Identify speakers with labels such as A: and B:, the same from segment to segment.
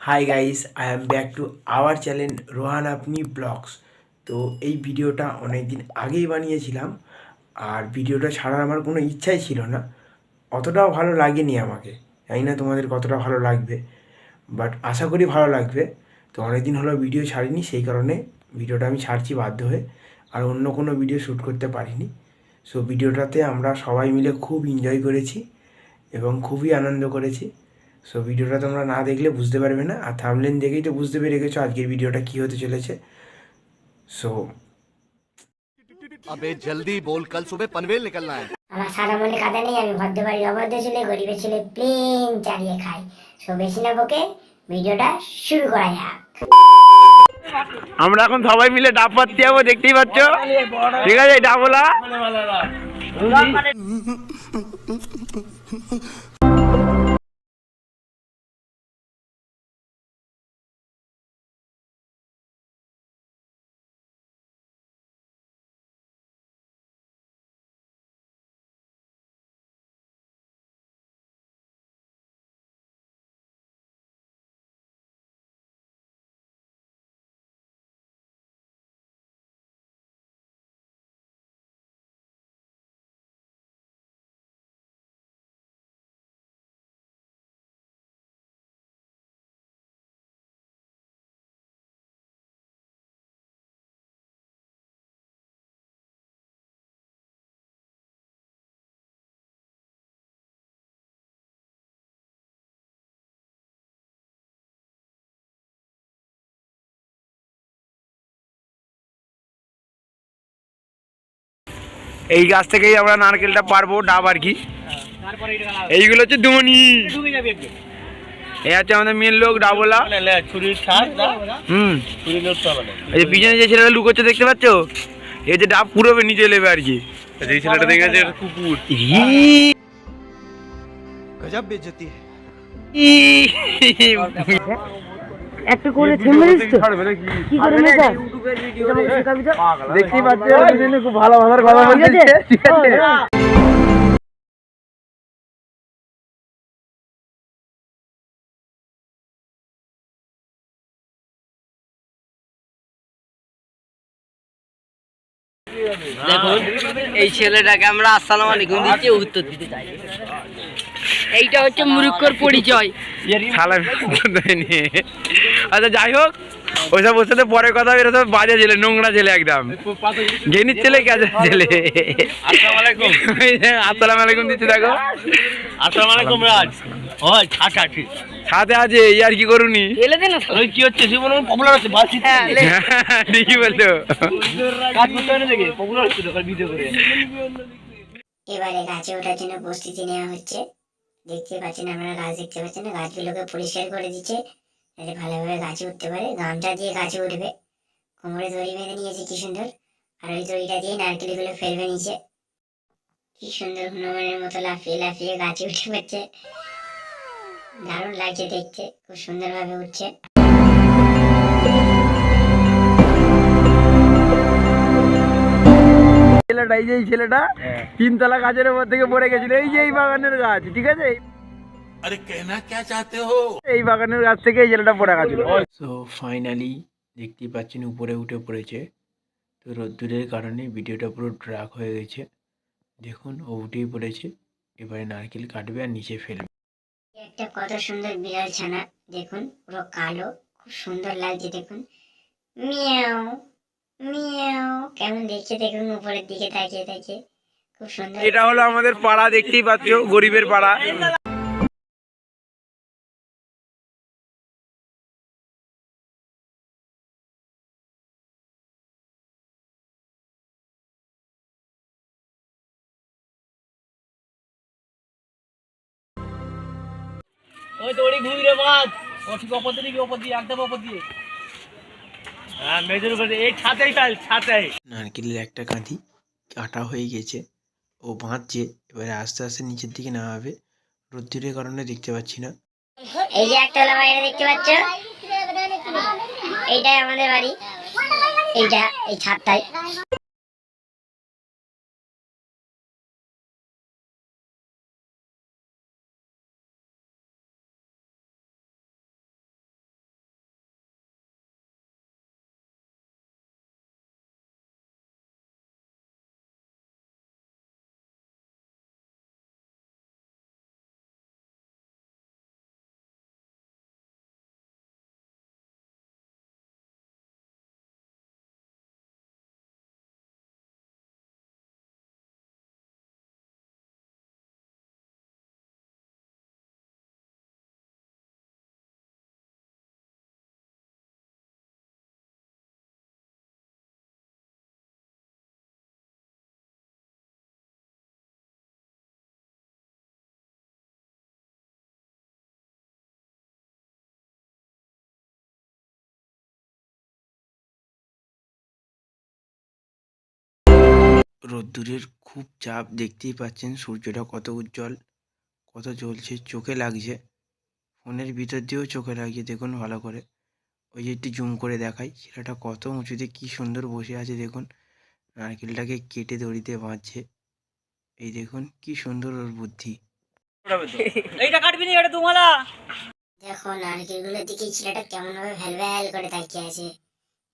A: Hi guys I am back to our channel Rohan আপনি blogs তো এই ভিডিওটা অনেক দিন আগেই বানিয়েছিলাম, আর ভিডিওটা ছাড়ার আমার কোনো ইচ্ছাই ছিল না। অতটাও ভালো লাগেনি আমাকে। জানি না তোমাদের কতটা ভালো লাগবে বাট আশা করি ভালো লাগবে। তো অনেক দিন হলো ভিডিও ছাড়িনি, সেই কারণে ভিডিওটা আমি ছাড়ছি বাধ্য হয়ে, আর অন্য কোনো ভিডিও শ্যুট করতে পারিনি। সো ভিডিওটাতে আমরা সবাই মিলে খুব এনজয় করেছি এবং খুবই আনন্দ করেছি। সো ভিডিওটা তোমরা না দেখলে বুঝতে পারবে না। আর থামলেন দেখেই তো বুঝতে পেরে গেছো আজকের ভিডিওটা কি হতে চলেছে। সো
B: আবে জলদি বল কাল সুবে পনভেল নিকলনা হ্যায়।
C: আমার সারা মনে কাদা নেই আমি ভদ্র বাড়ির অবদ্ধ ছেলে গরিবের ছেলে প্লেন চালিয়ে খাই। সো বেশি না বকে ভিডিওটা শুরু করা যাক।
A: আমরা এখন সবাই মিলে ডাব পাতি যাব দেখতেই পাচ্ছ। ঠিক আছে ডাবলা এই গাছ থেকেই আমরা নারকেলটা পারব ডাব আর কি। এইগুলো হচ্ছে দুমনি। এই আমাদের মেন লোক হুম। এই পিছনে যে ছেলেটা লুকোচ্ছে দেখতে এই যে ডাব নিচে নেবে আর কি।
D: একটু করে থেমে দিস তো। কি করে মেয়েটা
A: দেখতেই পাচ্ছ দুজনে খুব ভালো ভাষার কথা
D: আছে।
A: ঠিক আছে।
D: দেখুন এই ছেলেটাকে আমরা আসসালামু আলাইকুম দিচ্ছি উত্তর দিতে চাই। এইটা হচ্ছে মুরুক্ষর পরিচয়।
A: শালা আচ্ছা যাই হোক ওইসব ওর সাথে পরে কথা হবে, এরা সব বাজে ছেলে নোংরা ছেলে একদম। ঘেনির ছেলে কাজে ছেলে?
E: আসসালামু আলাইকুম
A: আসসালাম আলাইকুম দিচ্ছি দেখো।
E: আসসালামু আলাইকুম রাজ। ওই ছাটা ঠিক
A: সাথে আছে এই আর কি করুনি?
E: ওই কি হচ্ছে জীবন পপুলার আছে বাস
A: ঠিকই বলছো।
E: কাজ করতে হয় না দেখে পপুলার হচ্ছে ভিডিও করে।
C: এবারে গাছে ওঠার জন্য প্রস্তুতি নেওয়া হচ্ছে। দেখতে পাচ্ছেন, আপনারা গাছ দেখতে পাচ্ছেন না? গাছগুলোকে পরিষ্কার করে দিচ্ছে। যাতে ভালোভাবে গাছে উঠতে পারে। গামটা দিয়ে গাছে উঠবে। কোমরে দড়ি বেঁধে নিয়েছে, কি সুন্দর। আর ওই দড়িটা দিয়ে নারকেলগুলো ফেলবে নিচে। কি সুন্দর হনুমানের মতো লাফিয়ে লাফিয়ে গাছে উঠে পড়ছে। দারুণ লাগছে দেখতে। খুব সুন্দরভাবে উঠছে।
A: ছেলেটা এই যে ছেলেটা হ্যাঁ। তিনতলা গাছের উপর থেকে পড়ে গেছিল। এই যে এই বাগানের গাছ ঠিক আছে?
B: আরে কেনা চাতে হো?
A: এই বাগানের গাছ থেকে এই ছেলেটা পড়ে গেছিল। সো ফাইনালি দেখতে পাচ্ছেন উপরে উঠে পড়েছে। তো রোদ্দুরের কারণে ভিডিওটা পুরো ট্র্যাক হয়ে গেছে। দেখুন ও উঠেই পড়েছে। এবারে নারকেল কাটবে আর নিচে ফেলবে।
C: একটা কত সুন্দর বিড়াল ছানা দেখুন পুরো কালো খুব সুন্দর লাগছে দেখুন। মিয়াও মিয়াও। কেমন দেখছে দেখুন উপরের দিকে তাকিয়ে তাকিয়ে। খুব সুন্দর।
A: এটা হলো আমাদের পাড়া দেখতেই পাচ্ছ গরিবের পাড়া।
E: ওই তো ওই ঘুরে মাছ ও ঠিক অপর দিকে অপর দিয়ে একদম অপর দিয়ে। হ্যাঁ মেজর করে এই ছাতেই তাই ছাতেই।
A: নারকেলের একটা কাঁধি কাটা হয়ে গেছে। ও বাঁধছে এবারে আস্তে আস্তে নিচের দিকে নামাবে। রোদ্দুরের কারণে দেখতে পাচ্ছি না।
C: এই যে একটা বাইরে দেখতে পাচ্ছ? এইটাই আমাদের বাড়ি। এইটা এই ছাদটাই।
A: রোদ্দুরের খুব চাপ দেখতেই পাচ্ছেন। সূর্যটা কত উজ্জ্বল কত জ্বলছে চোখে লাগছে। ফোনের ভিতর দিয়েও চোখে লাগছে দেখুন ভালো করে। ওই যে একটু জুম করে দেখাই ছেলেটা কত উঁচুতে কি সুন্দর বসে আছে দেখুন। নারকেলটাকে কেটে দড়িতে বাঁধছে। এই দেখুন কি সুন্দর ওর বুদ্ধি।
E: এইটা কাটবি না এটা তোমালা
C: দেখো নারকেলগুলোর দিকে ছেলেটা কেমন ভাবে ভ্যাল ভ্যাল করে তাকিয়ে আছে।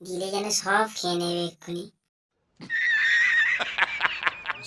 C: দিলে যেন সব খেয়ে নেবে এক্ষুনি।